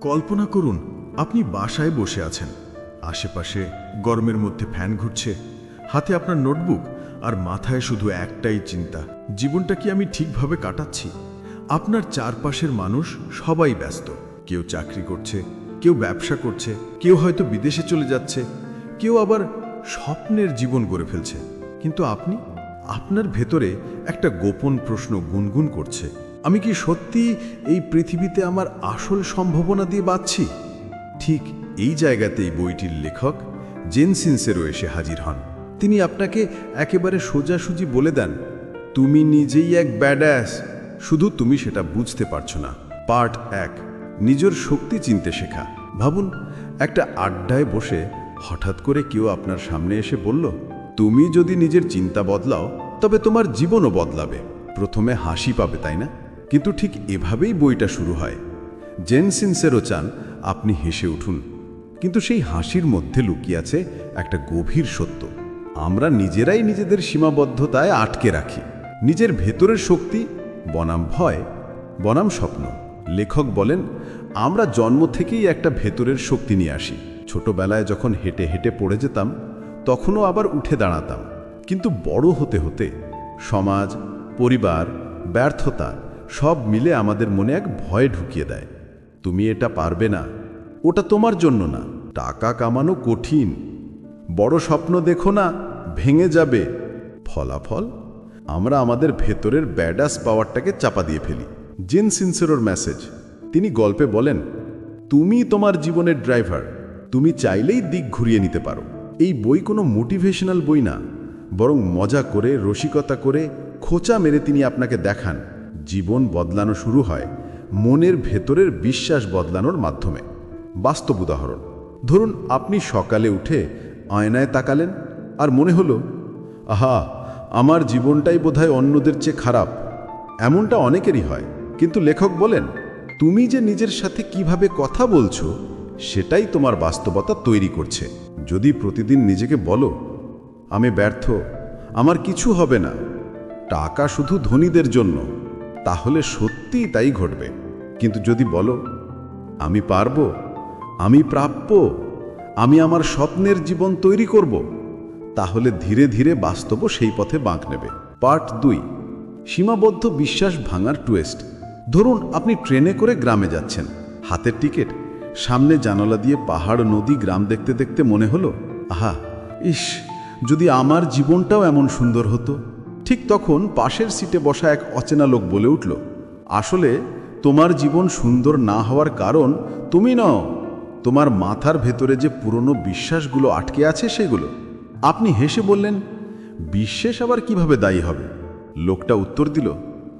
কল্পনা করুন, আপনি বাসায় বসে আছেন। আশেপাশে গরমের মধ্যে ফ্যান ঘুরছে, হাতে আপনার নোটবুক, আর মাথায় শুধু একটাই চিন্তা, জীবনটা কি আমি ঠিকভাবে কাটাচ্ছি? আপনার চারপাশের মানুষ সবাই ব্যস্ত। কেউ চাকরি করছে, কেউ ব্যবসা করছে, কেউ হয়তো বিদেশে চলে যাচ্ছে, কেউ আবার স্বপ্নের জীবন গড়ে ফেলছে। কিন্তু আপনি, আপনার ভেতরে একটা গোপন প্রশ্ন গুনগুন করছে। আমি কি সত্যি এই পৃথিবীতে আমার আসল সম্ভাবনা দিয়ে বাঁচছি? ঠিক এই জায়গাতেই বইটির লেখক জেন সিনসেরও এসে হাজির হন। তিনি আপনাকে একেবারে সোজাসুজি বলে দেন, তুমি নিজেই এক ব্যাডাস শুধু তুমি সেটা বুঝতে পারছ না। পার্ট এক, নিজের শক্তি চিনতে শেখা। ভাবুন, একটা আড্ডায় বসে হঠাৎ করে কেউ আপনার সামনে এসে বলল, তুমি যদি নিজের চিন্তা বদলাও, তবে তোমার জীবনও বদলাবে। প্রথমে হাসি পাবে, তাই না? কিন্তু ঠিক এভাবেই বইটা শুরু হয়। জেন সিনসেরও চান আপনি হেসে উঠুন। কিন্তু সেই হাসির মধ্যে লুকিয়ে আছে একটা গভীর সত্য। আমরা নিজেরাই নিজেদের সীমাবদ্ধতায় আটকে রাখি। নিজের ভেতরের শক্তি, বনাম ভয়, বনাম স্বপ্ন। লেখক বলেন, আমরা জন্ম থেকেই একটা ভেতরের শক্তি নিয়ে আসি। ছোটবেলায় যখন হেঁটে হেঁটে পড়ে যেতাম, তখনও আবার উঠে দাঁড়াতাম। কিন্তু বড় হতে হতে সমাজ, পরিবার, ব্যর্থতা সব মিলে আমাদের মনে এক ভয় ঢুকিয়ে দেয়। তুমি এটা পারবে না। ওটা তোমার জন্য না। টাকা কামানো কঠিন। বড় স্বপ্ন দেখো না, ভেঙে যাবে। ফলাফল? আমরা আমাদের ভেতরের ব্যাডাস পাওয়ারটাকে চাপা দিয়ে ফেলি। জেন সিনসেরোর মেসেজ তিনি গল্পে বলেন, তুমি তোমার জীবনের ড্রাইভার তুমি চাইলেই দিক ঘুরিয়ে নিতে পারো। এই বই কোনো মোটিভেশনাল বই না। বরং মজা করে, রসিকতা করে, খোঁচা মেরে তিনি আপনাকে দেখান। জীবন বদলানো শুরু হয় মনের ভেতরের বিশ্বাস বদলানোর মাধ্যমে। বাস্তব উদাহরণ, ধরুন আপনি সকালে উঠে আয়নায় তাকালেন আর মনে হলো, আহা, আমার জীবনটাই বোধহয় অন্যদের চেয়ে খারাপ। এমনটা অনেকেরই হয়, কিন্তু লেখক বলেন, তুমি যে নিজের সাথে কীভাবে কথা বলছো, সেটাই তোমার বাস্তবতা তৈরি করছে। যদি প্রতিদিন নিজেকে বলো, আমি ব্যর্থ, আমার কিছু হবে না, টাকা শুধু ধনীদের জন্য তাহলে সত্যিই তাই ঘটবে। কিন্তু যদি বলো, আমি পারব, আমি প্রাপ্য, আমি আমার স্বপ্নের জীবন তৈরি করব, তাহলে ধীরে ধীরে বাস্তব সেই পথে বাঁক নেবে। পার্ট দুই, সীমাবদ্ধ বিশ্বাস ভাঙার টুয়েস্ট। ধরুন, আপনি ট্রেনে করে গ্রামে যাচ্ছেন। হাতের টিকিট, সামনে জানালা দিয়ে পাহাড়, নদী, গ্রাম দেখতে দেখতে মনে হলো, আহা, ইস, যদি আমার জীবনটাও এমন সুন্দর হতো ঠিক তখন পাশের সিটে বসা এক অচেনা লোক বলে উঠল, আসলে তোমার জীবন সুন্দর না হওয়ার কারণ তুমি নও। তোমার মাথার ভেতরে যে পুরনো বিশ্বাসগুলো আটকে আছে সেগুলো। আপনি হেসে বললেন, বিশ্বাস আবার কীভাবে দায়ী হবে? লোকটা উত্তর দিল,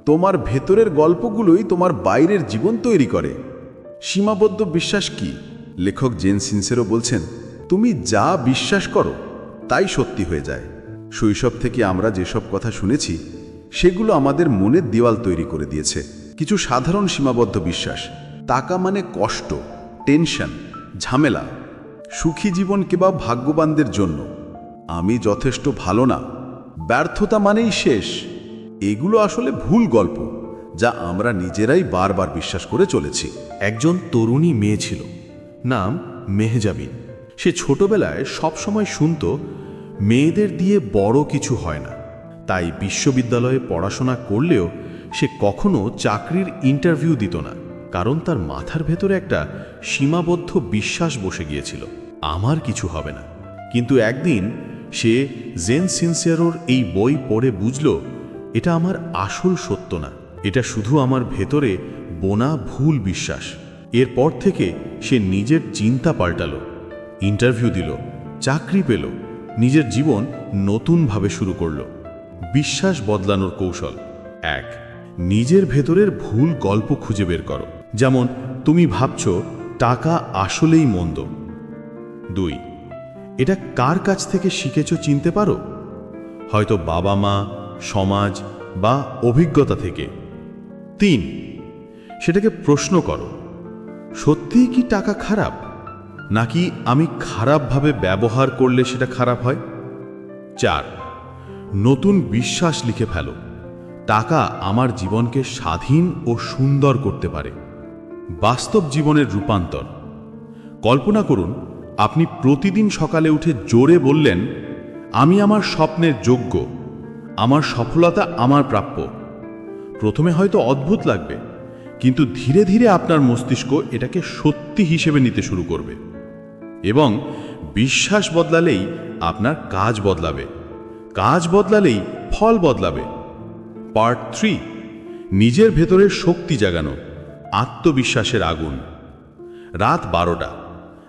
তোমার ভেতরের গল্পগুলোই তোমার বাইরের জীবন তৈরি করে। সীমাবদ্ধ বিশ্বাস কি? লেখক জেন সিনসেরও বলছেন, তুমি যা বিশ্বাস করো, তাই সত্যি হয়ে যায়। শৈশব থেকে আমরা যেসব কথা শুনেছি, সেগুলো আমাদের মনের দেওয়াল তৈরি করে দিয়েছে। কিছু সাধারণ সীমাবদ্ধ বিশ্বাস। টাকা মানে কষ্ট, টেনশন, ঝামেলা। সুখী জীবন কেবা ভাগ্যবানদের জন্য। আমি যথেষ্ট ভালো না, ব্যর্থতা মানেই শেষ। এগুলো আসলে ভুল গল্প, যা আমরা নিজেরাই বারবার বিশ্বাস করে চলেছি। একজন তরুণী মেয়ে ছিল, নাম মেহজাবিন। সে ছোটবেলায় সবসময় শুনত মেয়েদের দিয়ে বড় কিছু হয় না। তাই বিশ্ববিদ্যালয়ে পড়াশোনা করলেও সে কখনো চাকরির ইন্টারভিউ দিত না, কারণ তার মাথার ভেতরে একটা সীমাবদ্ধ বিশ্বাস বসে গিয়েছিল, আমার কিছু হবে না। কিন্তু একদিন সে জেন সিনসিয়ারোর এই বই পড়ে বুঝল, এটা আমার আসল সত্য না, এটা শুধু আমার ভেতরে বোনা ভুল বিশ্বাস। এরপর থেকে সে নিজের চিন্তা পাল্টালো, ইন্টারভিউ দিল, চাকরি পেল নিজের জীবন নতুনভাবে শুরু করল। বিশ্বাস বদলানোর কৌশল। এক, নিজের ভেতরের ভুল গল্প খুঁজে বের করো। যেমন, তুমি ভাবছ, টাকা আসলেই মন্দ। দুই, এটা কার কাছ থেকে শিখেছ চিনতে পারো? হয়তো বাবা মা, সমাজ বা অভিজ্ঞতা থেকে। তিন, সেটাকে প্রশ্ন করো। সত্যিই কি টাকা খারাপ? নাকি আমি খারাপভাবে ব্যবহার করলে সেটা খারাপ হয়? চার, নতুন বিশ্বাস লিখে ফেলো। টাকা আমার জীবনকে স্বাধীন ও সুন্দর করতে পারে। বাস্তব জীবনের রূপান্তর। কল্পনা করুন, আপনি প্রতিদিন সকালে উঠে জোরে বললেন, আমি আমার স্বপ্নের যোগ্য। আমার সফলতা আমার প্রাপ্য। প্রথমে হয়তো অদ্ভুত লাগবে, কিন্তু ধীরে ধীরে আপনার মস্তিষ্ক এটাকে সত্যি হিসেবে নিতে শুরু করবে। এবং বিশ্বাস বদলালেই আপনার কাজ বদলাবে। কাজ বদলালেই ফল বদলাবে। পার্ট থ্রি, নিজের ভেতরের শক্তি জাগানো, আত্মবিশ্বাসের আগুন। রাত বারোটা,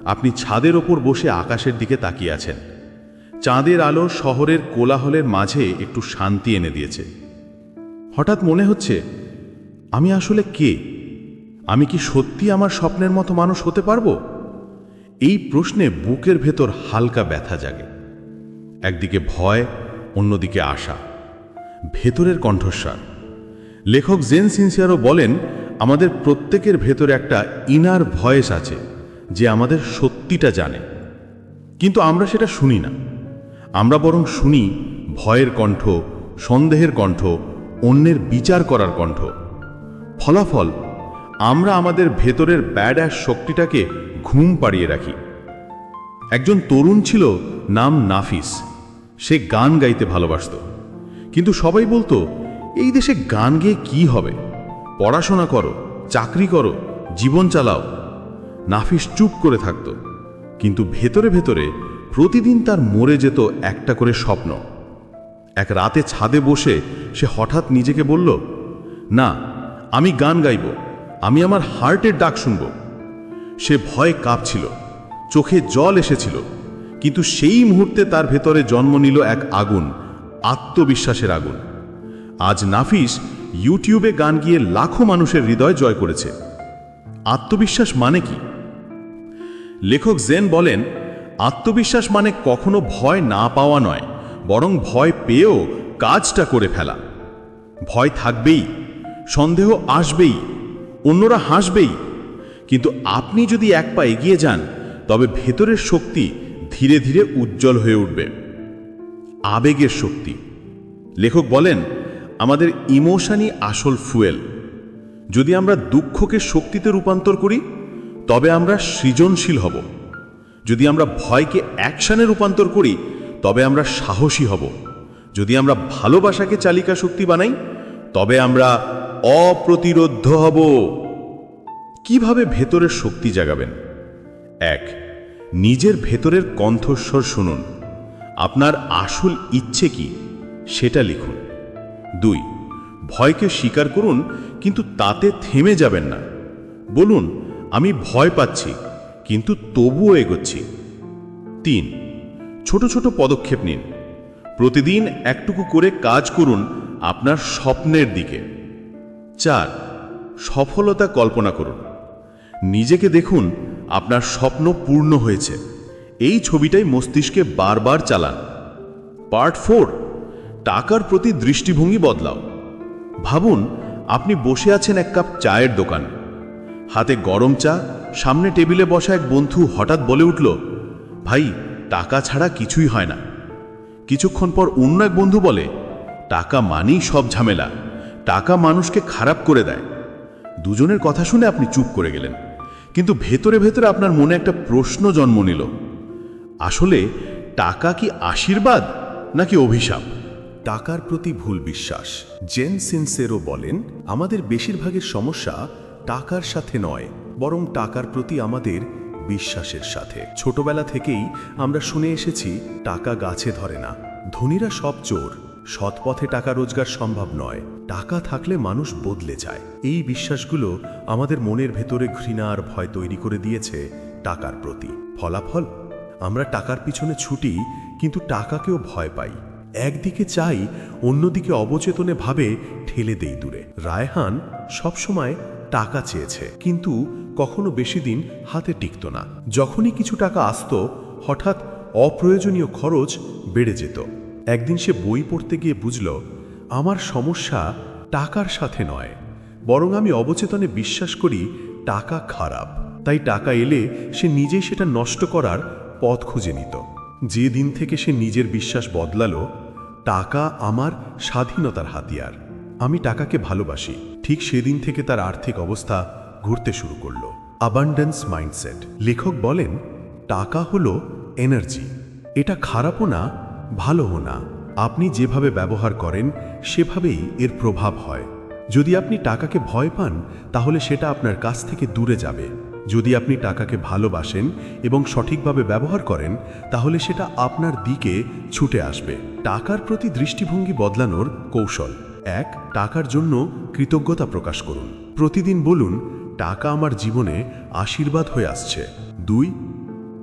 আপনি ছাদের ওপর বসে আকাশের দিকে তাকিয়ে আছেন। চাঁদের আলো শহরের কোলাহলের মাঝে একটু শান্তি এনে দিয়েছে। হঠাৎ মনে হচ্ছে, আমি আসলে কে? আমি কি সত্যি আমার স্বপ্নের মতো মানুষ হতে পারব? এই প্রশ্নে বুকের ভেতর হালকা ব্যথা জাগে। একদিকে ভয়, অন্যদিকে আশা। ভেতরের কণ্ঠস্বর। লেখক জেন সিনসিয়ারও বলেন, আমাদের প্রত্যেকের ভেতরে একটা ইনার ভয়েস আছে, যে আমাদের সত্যিটা জানে। কিন্তু আমরা সেটা শুনি না। আমরা বরং শুনি ভয়ের কণ্ঠ, সন্দেহের কণ্ঠ, অন্যের বিচার করার কণ্ঠ। ফলাফল, আমরা আমাদের ভেতরের ব্যাড শক্তিটাকে ঘুম পাড়িয়ে রাখি। একজন তরুণ ছিল নাম নাফিস। সে গান গাইতে ভালোবাসত। কিন্তু সবাই বলতো, এই দেশে গান গেয়ে কি হবে? পড়াশোনা করো, চাকরি করো, জীবন চালাও। নাফিস চুপ করে থাকত। কিন্তু ভেতরে ভেতরে প্রতিদিন তার মরে যেত একটা করে স্বপ্ন। এক রাতে ছাদে বসে সে হঠাৎ নিজেকে বলল, না, আমি গান গাইব। আমি আমার হার্টের ডাক শুনব। সে ভয়ে কাঁপছিল। চোখে জল এসেছিল। কিন্তু সেই মুহূর্তে তার ভেতরে জন্ম নিল এক আগুন, আত্মবিশ্বাসের আগুন। আজ নাফিস ইউটিউবে গান গিয়ে লাখো মানুষের হৃদয় জয় করেছে। আত্মবিশ্বাস মানে কি? লেখক জেন বলেন, আত্মবিশ্বাস মানে কখনো ভয় না পাওয়া নয়, বরং ভয় পেয়েও কাজটা করে ফেলা। ভয় থাকবেই, সন্দেহ আসবেই, অন্যরা হাসবেই কিন্তু আপনি যদি এক পা এগিয়ে যান, তবে ভেতরের শক্তি ধীরে ধীরে উজ্জ্বল হয়ে উঠবে। আবেগের শক্তি। লেখক বলেন, আমাদের ইমোশনই আসল ফুয়েল। যদি আমরা দুঃখকে শক্তিতে রূপান্তর করি, তবে আমরা সৃজনশীল হব। যদি আমরা ভয়কে অ্যাকশানে রূপান্তর করি, তবে আমরা সাহসী হব। যদি আমরা ভালোবাসাকে চালিকা শক্তি বানাই, তবে আমরা অপ্রতিরোধ্য হব। কীভাবে ভেতরের শক্তি জাগাবেন? এক, নিজের ভেতরের কণ্ঠস্বর শুনুন। আপনার আসল ইচ্ছে কি, সেটা লিখুন। দুই, ভয়কে স্বীকার করুন, কিন্তু তাতে থেমে যাবেন না। বলুন, আমি ভয় পাচ্ছি, কিন্তু তবুও এগোচ্ছি। তিন, ছোট ছোট পদক্ষেপ নিন। প্রতিদিন একটুকু করে কাজ করুন আপনার স্বপ্নের দিকে। চার, সফলতা কল্পনা করুন। নিজেকে দেখুন, আপনার স্বপ্ন পূর্ণ হয়েছে। এই ছবিটাই মস্তিষ্কে বারবার চালান। পার্ট ফোর, টাকার প্রতি দৃষ্টিভঙ্গি বদলাও। ভাবুন, আপনি বসে আছেন এক কাপ চায়ের দোকান। হাতে গরম চা, সামনে টেবিলে বসা এক বন্ধু হঠাৎ বলে উঠল, ভাই, টাকা ছাড়া কিছুই হয় না। কিছুক্ষণ পর অন্য এক বন্ধু বলে, টাকা মানেই সব ঝামেলা। টাকা মানুষকে খারাপ করে দেয়। দুজনের কথা শুনে আপনি চুপ করে গেলেন। কিন্তু ভেতরে ভেতরে আপনার মনে একটা প্রশ্ন জন্ম নিল। আসলে টাকা কি আশীর্বাদ নাকি অভিশাপ? টাকার প্রতি ভুল বিশ্বাস। জেন সিনসেরো বলেন, আমাদের বেশিরভাগের সমস্যা টাকার সাথে নয়, বরং টাকার প্রতি আমাদের বিশ্বাসের সাথে। ছোটবেলা থেকেই আমরা শুনে এসেছি, টাকা গাছে ধরে না, ধনীরা সব চোর। সৎ পথে টাকা রোজগার সম্ভব নয়। টাকা থাকলে মানুষ বদলে যায়। এই বিশ্বাসগুলো আমাদের মনের ভেতরে ঘৃণা আর ভয় তৈরি করে দিয়েছে টাকার প্রতি। ফলাফল? আমরা টাকার পিছনে ছুটি, কিন্তু টাকাকেও ভয় পাই। একদিকে চাই, অন্যদিকে অবচেতনে ভাবে ঠেলে দেই দূরে। রায়হান সবসময় টাকা চেয়েছে, কিন্তু কখনো বেশি দিন হাতে টিকত না। যখনই কিছু টাকা আসত, হঠাৎ অপ্রয়োজনীয় খরচ বেড়ে যেত। একদিন সে বই পড়তে গিয়ে বুঝল, আমার সমস্যা টাকার সাথে নয়, বরং আমি অবচেতনে বিশ্বাস করি টাকা খারাপ। তাই টাকা এলে সে নিজেই সেটা নষ্ট করার পথ খুঁজে নিত। যে দিন থেকে সে নিজের বিশ্বাস বদলালো, টাকা আমার স্বাধীনতার হাতিয়ার। আমি টাকাকে ভালোবাসি। ঠিক সেদিন থেকে তার আর্থিক অবস্থা ঘুরতে শুরু করল। আবান্ডেন্স মাইন্ডসেট লেখক বলেন, টাকা হলো এনার্জি এটা খারাপও না ভালোও না। আপনি যেভাবে ব্যবহার করেন, সেভাবেই এর প্রভাব হয়। যদি আপনি টাকাকে ভয় পান, তাহলে সেটা আপনার কাছ থেকে দূরে যাবে। যদি আপনি টাকাকে ভালোবাসেন এবং সঠিকভাবে ব্যবহার করেন, তাহলে সেটা আপনার দিকে ছুটে আসবে। টাকার প্রতি দৃষ্টিভঙ্গি বদলানোর কৌশল। এক, টাকার জন্য কৃতজ্ঞতা প্রকাশ করুন। প্রতিদিন বলুন, টাকা আমার জীবনে আশীর্বাদ হয়ে আসছে। দুই,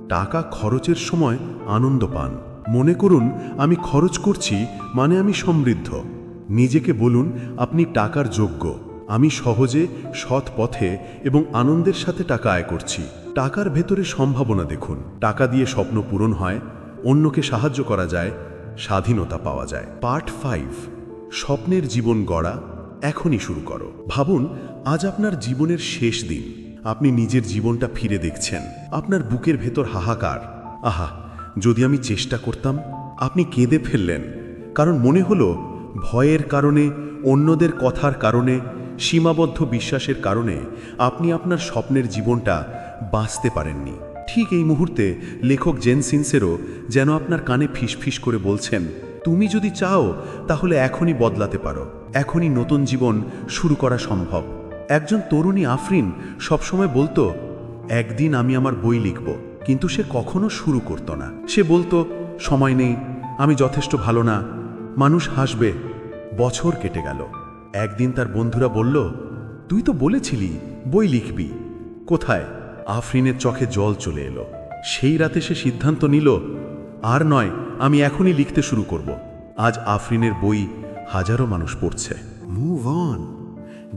টাকা খরচের সময় আনন্দ পান। মনে করুন, আমি খরচ করছি মানে আমি সমৃদ্ধ। নিজেকে বলুন, আপনি টাকার যোগ্য। আমি সহজে, সৎ পথে এবং আনন্দের সাথে টাকা আয় করছি। টাকার ভেতরে সম্ভাবনা দেখুন। টাকা দিয়ে স্বপ্ন পূরণ হয়, অন্যকে সাহায্য করা যায়, স্বাধীনতা পাওয়া যায়। পার্ট ফাইভ, স্বপ্নের জীবন গড়া, এখনই শুরু করো। ভাবুন, আজ আপনার জীবনের শেষ দিন। আপনি নিজের জীবনটা ফিরে দেখছেন। আপনার বুকের ভেতর হাহাকার। আহা! যদি আমি চেষ্টা করতাম, আপনি কেঁদে ফেললেন। কারণ মনে হলো, ভয়ের কারণে, অন্যদের কথার কারণে, সীমাবদ্ধ বিশ্বাসের কারণে আপনি আপনার স্বপ্নের জীবনটা বাঁচতে পারেননি। ঠিক এই মুহূর্তে লেখক জেন সিনসেরও যেন আপনার কানে ফিসফিস করে বলছেন, তুমি যদি চাও, তাহলে এখনই বদলাতে পারো। এখনই নতুন জীবন শুরু করা সম্ভব। একজন তরুণী আফরিন সবসময় বলতো, একদিন আমি আমার বই লিখব। কিন্তু সে কখনো শুরু করতো না। সে বলতো, সময় নেই, আমি যথেষ্ট ভালো না। মানুষ হাসবে, বছর কেটে গেল। একদিন তার বন্ধুরা বলল, তুই তো বলেছিলি, বই লিখবি। কোথায়? আফরিনের চোখে জল চলে এলো। সেই রাতে সে সিদ্ধান্ত নিল, আর নয়, আমি এখনই লিখতে শুরু করব। আজ আফরিনের বই হাজারো মানুষ পড়ছে। মুভ অন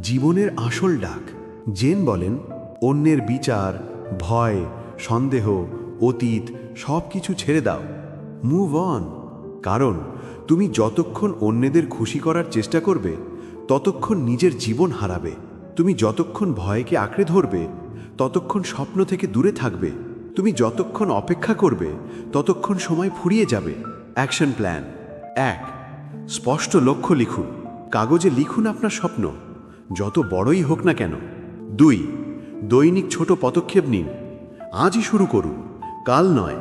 জীবনের আসল ডাক। জেন বলেন, অন্যের বিচার, ভয় সন্দেহ, অতীত সব কিছু ছেড়ে দাও। মুভ অন কারণ, তুমি যতক্ষণ অন্যদের খুশি করার চেষ্টা করবে, ততক্ষণ নিজের জীবন হারাবে। তুমি যতক্ষণ ভয়কে আঁকড়ে ধরবে, ততক্ষণ স্বপ্ন থেকে দূরে থাকবে। তুমি যতক্ষণ অপেক্ষা করবে, ততক্ষণ সময় ফুরিয়ে যাবে। অ্যাকশন প্ল্যান এক, স্পষ্ট লক্ষ্য লিখুন। কাগজে লিখুন আপনার স্বপ্ন। যত বড়ই হোক না কেন। দুই, দৈনিক ছোট পদক্ষেপ নিন। আজই শুরু করুন। কাল নয়,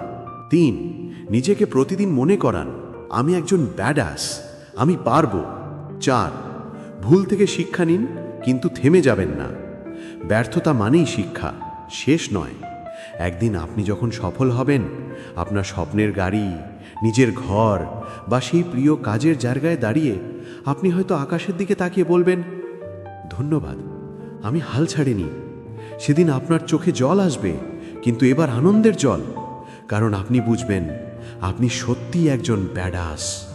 তিন, নিজেকে প্রতিদিন মনে করান, আমি একজন ব্যাডাস আমি পারব। চার, ভুল থেকে শিক্ষা নিন, কিন্তু থেমে যাবেন না। ব্যর্থতা মানেই শিক্ষা, শেষ নয়। একদিন আপনি যখন সফল হবেন, আপনার স্বপ্নের গাড়ি, নিজের ঘর বা সেই প্রিয় কাজের জায়গায় দাঁড়িয়ে আপনি হয়তো আকাশের দিকে তাকিয়ে বলবেন, ধন্যবাদ, আমি হাল ছাড়িনি। সেদিন আপনার চোখে জল আসবে কিন্তু এবার আনন্দের জল। কারণ আপনি বুঝবেন আপনি সত্যিই একজন ব্যাডাস